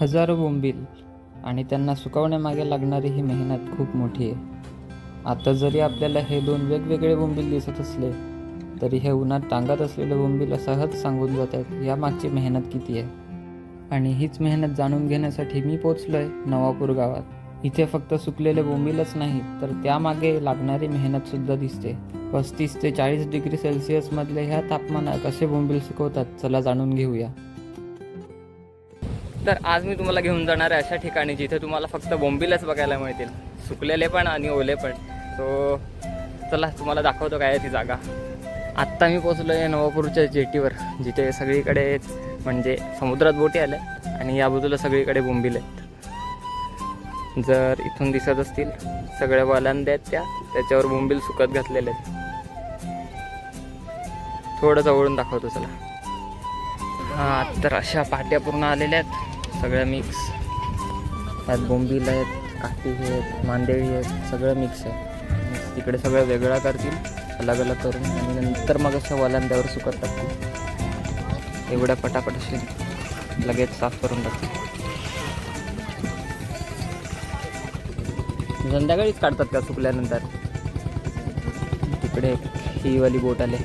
हजारो बोंबील आणि त्यांना सुकवण्यामागे लागणारी ही मेहनत खूप मोठी आहे. आता जरी आपल्याला हे दोन वेगवेगळे बोंबील दिसत असले तरी हे उन्हात टांगत असलेले बोंबील सहज सांगून जातात यामागची मेहनत किती आहे? आणि हीच मेहनत जाणून घेण्यासाठी मी पोचलोय नवापूर गावात. इथे फक्त सुकलेले बोंबीलच नाही तर त्यामागे लागणारी मेहनत सुद्धा दिसते. पस्तीस ते चाळीस डिग्री सेल्सिअसमधले ह्या तापमानात कसे बोंबील सुकवतात चला जाणून घेऊया. तर आज मी तुम्हाला घेऊन जाणार आहे अशा ठिकाणी जिथे तुम्हाला फक्त बोंबीलच बघायला मिळतील. सुकलेले पण आणि ओले पण. सो चला तुम्हाला दाखवतो काय आहे ती जागा. आत्ता मी पोचलो आहे नवापूरच्या जेटीवर जिथे सगळीकडे म्हणजे समुद्रात बोटी आल्या आणि या बाजूला सगळीकडे बोंबील आहेत. जर इथून दिसत असतील सगळ्या वालांद्या आहेत त्या त्याच्यावर बोंबील सुकत घातलेले आहेत. थोडं जवळून दाखवतो चला. हां तर अशा पाट्या पूर्ण आलेल्या आहेत. सगळ्या मिक्स त्यात बोंबील आहेत काकी आहेत मांदेळी आहेत सगळं मिक्स आहे. तिकडे सगळं वेगळा करतील अलग अलग करून आणि नंतर मग अशा वलांद्यावर सुकत टाकतील. एवढ्या पटापट असे लगेच साफ करून टाकतील. संध्याकाळीच काढतात का सुकल्यानंतर? तिकडे ही वाली बोट आले.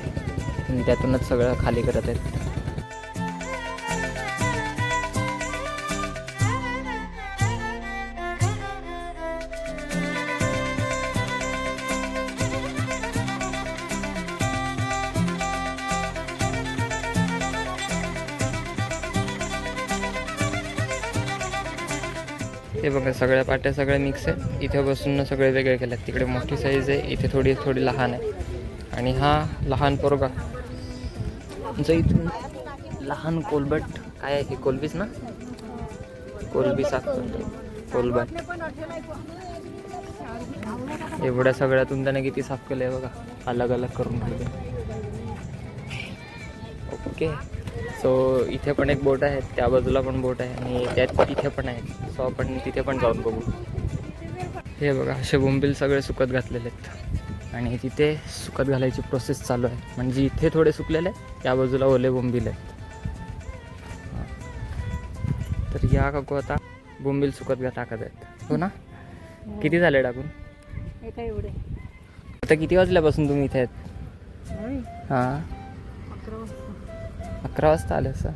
आणि त्यातूनच सगळं खाली करत आहेत. हे बघा सगळ्या पाट्या सगळ्या मिक्स आहे. इथे बसून सगळे वेगळे केल्यात तिकडे मोठी साईज आहे. इथे थोडी थोडी लहान आहे. आणि हा लहान पोरगा. जो इथून लहान कोलबट. काय आहे हे कोलबीच ना? कोलबी साफ कोलबट. एवढ्या सगळ्यातून त्याने किती साफ केलंय बघा. अलग अलग करून ओके. सो इथे पण एक बोट आहे त्या बाजूला पण बोट आहे आणि त्यात तिथे पण आहे. सो आपण तिथे पण जाऊन बघू. हे बघा असे बोंबील सगळे सुकत घातलेले आहेत. आणि तिथे सुकत घालायची प्रोसेस चालू आहे. म्हणजे इथे थोडे सुकलेले आहेत त्या बाजूला ओले बोंबील आहेत. हां. तर या काकू आता बोंबील सुकत घा टाकत आहेत. हो ना? किती झाले टाकून? हे एवढे? आता किती वाजल्यापासून तुम्ही इथे आहेत? हां. अकरा वाजता आले असं.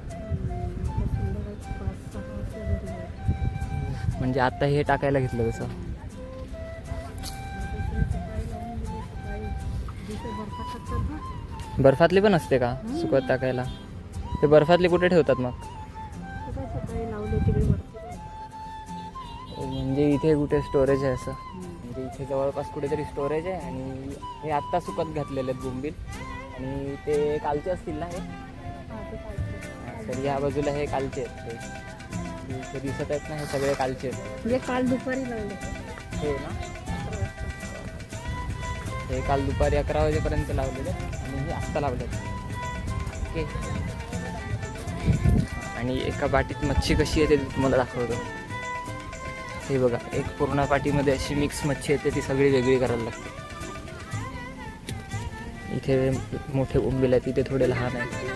म्हणजे आता हे टाकायला घेतलं तसं. बर्फातली पण असते का? सुकत टाकायला. ते बर्फातली कुठे ठेवतात मग? म्हणजे इथे कुठे स्टोरेज आहे असं. म्हणजे इथे जवळपास कुठेतरी स्टोरेज आहे आणि हे आत्ता सुकत घातलेले आहेत बोंबील. आणि ते कालचे असतील ना हे? तर या बाजूला हे कालचे आहेत. ते दिसत आहेत ना हे सगळे कालचे आहेत. म्हणजे काल दुपारी लावले. हे ना. हे काल दुपारी अकरा वाजेपर्यंत लावलेले आणि हे आत्ता लावले ओके. आणि एका बाटीत मच्छी कशी येते ते तुम्हाला दाखवतो. हे बघा एक पूर्ण पाटीमध्ये अशी मिक्स मच्छी येते ती सगळी वेगळी करायला लागते. इथे मोठे बोंबील आहेत इथे थोडे लहान आहेत.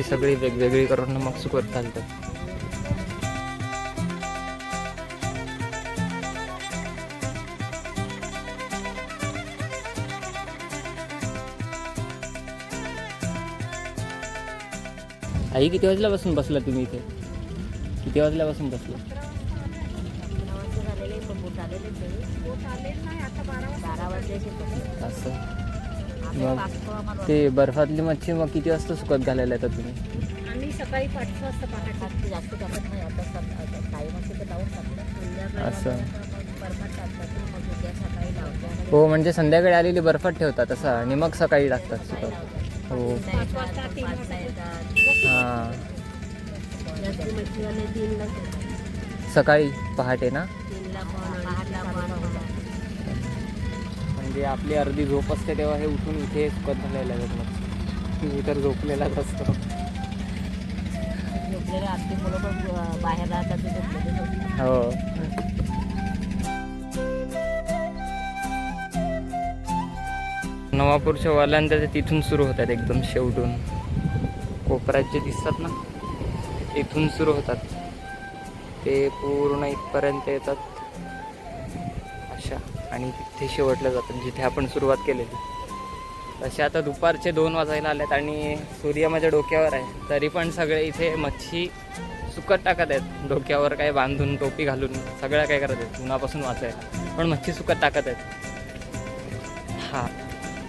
अशी सगळी वेगवेगळी करून मग सुकत घालतात. आई किती वाजल्यापासून बसला तुम्ही इथे? किती वाजल्यापासून बसला? बारा असं. मग ते बर्फातली मच्छी मग किती वाजता सुकत घालायला येतात तुम्ही? आणि सकाळी पाच वाजता पहाटे. जास्त टाकत नाही. आता टाईम असेल तर लावून टाकतात असं. बर्फात टाकतात. मग उद्या सकाळी लावतात हो म्हणजे संध्याकाळी आलेली बर्फात ठेवतात असं आणि मग सकाळी टाकतात सुकत. हो. हां. सकाळी पहाटे ना? म्हणजे आपली अर्धी झोप असते तेव्हा हे उठून इथे सुकत घालायला लागत मग. मी तर झोपलेलाच असतो. झोपलेले मुलं पण बाहेर राहतात. हो. नवापूरच्या वाल्यांच्या ते तिथून सुरू होतात एकदम शेवटून. कोपऱ्यात जे दिसतात ना? तिथून सुरू होतात. ते पूर्ण इथपर्यंत येतात. अशा. आणि तिथे शेवटलं जातं जिथे आपण सुरुवात केलेली. तसे आता दुपारचे दोन वाजायला आलेत आणि सूर्य माझ्या डोक्यावर आहे. तरी पण सगळे इथे मच्छी सुकत टाकत आहेत. डोक्यावर काय बांधून टोपी घालून सगळं काय करत आहेत. उन्हापासून वाचायला. पण मच्छी सुकत टाकत आहेत. हां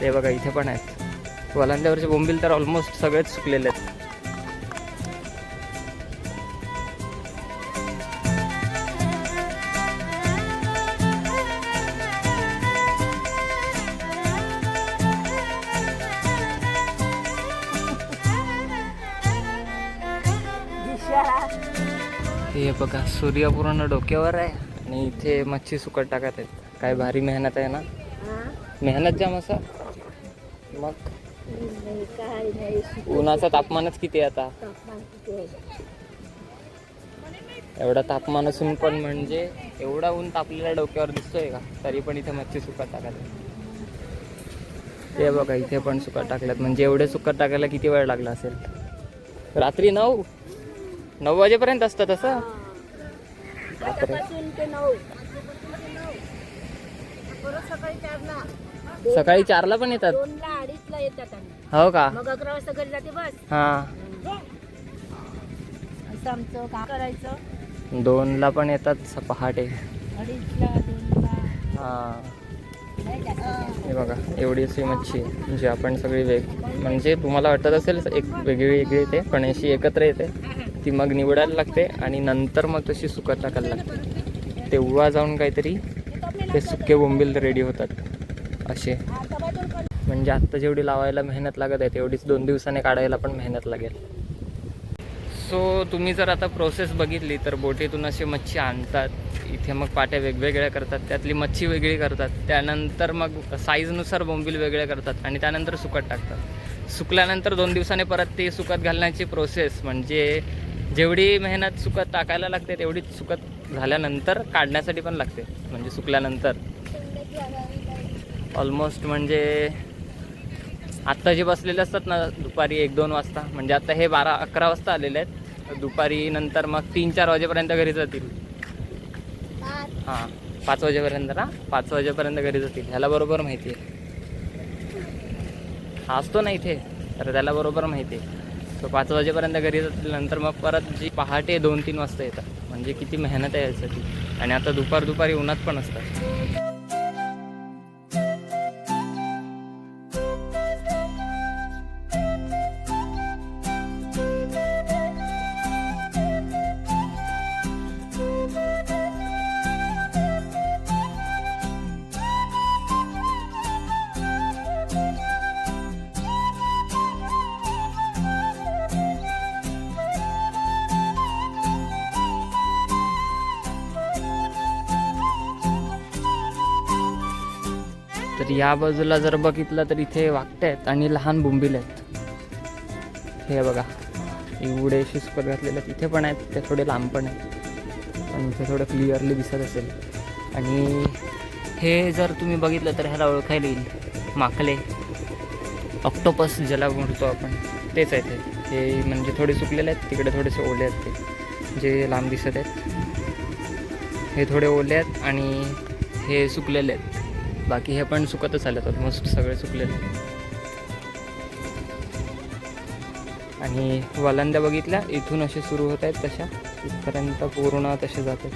ते बघा इथे पण आहेत. वलांड्यावरचे बोंबील तर ऑलमोस्ट सगळेच सुकलेले आहेत. हे बघा सूर्य पूर्ण डोक्यावर आहे आणि इथे मच्छी सुकट टाकत आहेत. काय भारी मेहनत आहे ना? मेहनत जाम असं. मग उन्हाचं तापमानच किती आहे आता? एवढं तापमान असून पण म्हणजे एवढा ऊन तापलेल्या डोक्यावर दिसतोय का? तरी पण इथे मच्छी सुकत टाकत आहे ते बघा इथे पण सुकत टाकल्यात म्हणजे एवढे सुकत टाकायला किती वेळ लागला असेल? रात्री नऊ? नऊ वाजेपर्यंत असतं तसं? सकाळी चारला. पण येतात? अडीचला हो का? मग अकरा वाजता घरी जाते बस. हां. असं आमचं करायचं. दोनला पण येतात पहाटे. हां. हे बघा एवढी अशी मच्छी जी आपण सगळी वेग म्हणजे तुम्हाला वाटत असेल एक वेगळी वेगळी येते पण अशी एकत्र येते. ती मग निवडायला लागते आणि नंतर मग तशी सुकत टाकायला लागते. तेव्हा जाऊन काहीतरी ते सुके बोंबील रेडी होतात. असे. म्हणजे आत्ता जेवढी लावायला मेहनत लागत आहे तेवढीच दोन दिवसाने काढायला पण मेहनत लागेल. सो तुम्ही जर आता प्रोसेस बघितली तर बोटीतून असे मच्छी आणतात. इथे मग पाट्या वेगवेगळ्या करतात. त्यातली मच्छी वेगळी करतात. त्यानंतर मग साईजनुसार बोंबील वेगळे करतात आणि त्यानंतर सुकत टाकतात. सुकल्यानंतर दोन दिवसाने परत ते सुकत घालण्याची प्रोसेस म्हणजे जेवढी मेहनत सुकत टाकायला लागते तेवढीच सुकत झाल्यानंतर काढण्यासाठी पण लागते. म्हणजे सुकल्यानंतर. ऑलमोस्ट म्हणजे आत्ता जे बसलेले असतात ना दुपारी एक दोन वाजता. म्हणजे आत्ता हे बारा अकरा वाजता आलेले आहेत. दुपारी नंतर मग तीन चार वाजेपर्यंत घरी जातील. हां पाच वाजेपर्यंत ना? पाच वाजेपर्यंत घरी जातील. ह्याला बरोबर माहिती आहे. हा असतो ना इथे तर त्याला बरोबर माहिती आहे. सो पाच वाजेपर्यंत घरी जातील नंतर मग परत जी पहाटे दोन तीन वाजता येतात. म्हणजे किती मेहनत आहे यासाठी. आणि आता दुपार दुपारी उन्हात पण असतात. या बाजूला जर बघितलं तर इथे वाकटे आहेत आणि लहान बोंबील आहेत. हे बघा. एवढे शिस्पर घातलेले आहेत. इथे पण आहेत ते थोडे लांब पण आहेत. पण इथे थोडं क्लिअरली दिसत असेल. आणि हे जर तुम्ही बघितलं तर ह्याला ओळखायला येईल. माकले. ऑक्टोपस ज्याला म्हणतो आपण. तेच आहे ते हे म्हणजे थोडे सुकलेले आहेत तिकडे थोडेसे ओले आहेत ते. जे लांब दिसत आहेत. हे थोडे ओले आहेत आणि हे सुकलेले आहेत. बाकी हे पण सुकतच आलेत ऑलमोस्ट सगळे सुकलेले. आणि वलांद्या बघितल्या इथून असे सुरू होत आहेत तशा इथपर्यंत पूर्ण तसे जात आहेत.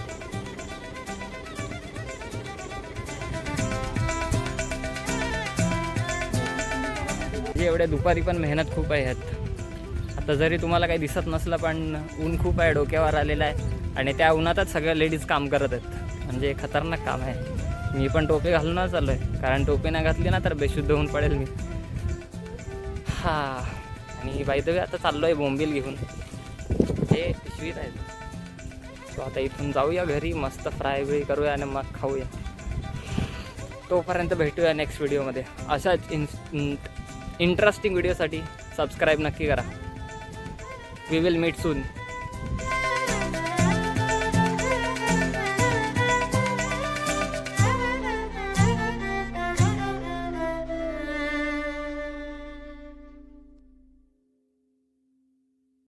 म्हणजे एवढ्या दुपारी पण मेहनत खूप आहे ह्यात आता जरी तुम्हाला काही दिसत नसलं पण ऊन खूप आहे डोक्यावर आलेलं आहे. आणि त्या उन्हातच सगळ्या लेडीज काम करत आहेत. म्हणजे खतरनाक काम आहे. मी पण टोपी घालूनच चाललो आहे कारण टोपी नाही घातली ना तर बेशुद्ध होऊन पडेल मी. हा. आणि बायदवे आता चाललो आहे बोंबील घेऊन. हे पिशवीत आहेत सो आता इथून जाऊया घरी मस्त फ्राय बी करूया आणि मग खाऊया. तोपर्यंत भेटूया नेक्स्ट व्हिडिओमध्ये अशाच इन इंटरेस्टिंग व्हिडिओसाठी सबस्क्राईब नक्की करा. We will meet soon